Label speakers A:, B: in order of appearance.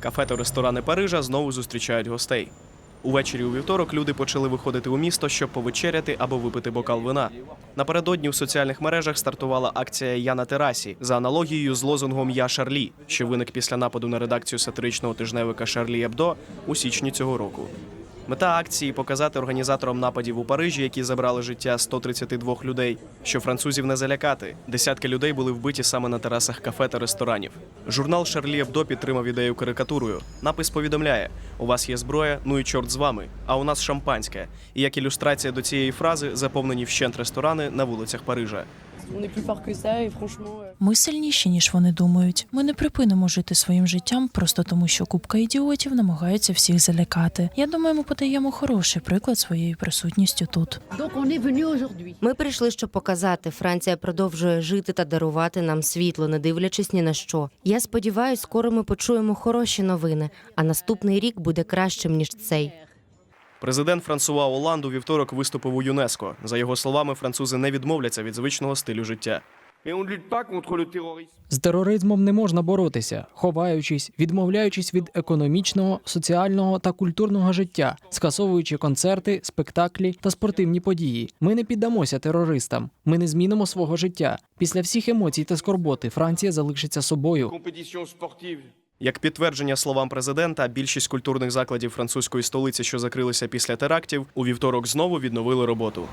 A: Кафе та ресторани Парижа знову зустрічають гостей. Увечері у вівторок люди почали виходити у місто, щоб повечеряти або випити бокал вина. Напередодні в соціальних мережах стартувала акція Я на терасі за аналогією з лозунгом Я Шарлі, що виник після нападу на редакцію сатиричного тижневика Шарлі Ебдо у січні цього року. Мета акції показати організаторам нападів у Парижі, які забрали життя 132 людей, що французів не залякати. Десятки людей були вбиті саме на терасах кафе та ресторанів. Журнал Шарлі Ебдо підтримав ідею карикатурою. Напис повідомляє: у вас є зброя, ну і чорт з вами. А у нас шампанське. І як ілюстрація до цієї фрази заповнені вщент ресторани на вулицях Парижа.
B: Euh,
C: Ми сильніші, ніж вони думають. Ми не припинимо жити своїм життям просто тому, що купка ідіотів намагаються всіх залякати. Я думаю, ми подаємо хороший приклад своєю присутністю тут.
D: Ми прийшли, щоб показати, Франція продовжує жити та дарувати нам світло, не дивлячись ні на що. Я сподіваюся, скоро ми почуємо хороші новини, а наступний рік буде кращим ніж цей.
A: Президент Франсуа Оланд у вівторок виступив у ЮНЕСКО. За його словами, французи не відмовляться від звичного стилю життя.
E: З тероризмом не можна боротися, ховаючись, відмовляючись від економічного, соціального та культурного життя, скасовуючи концерти, спектаклі та спортивні події. Ми не піддамося терористам. Ми не змінимо свого життя. Після всіх емоцій та скорботи Франція залишиться собою.
A: Як підтвердження словам президента, більшість культурних закладів французької столиці, що закрилися після терактів, у вівторок знову відновили роботу.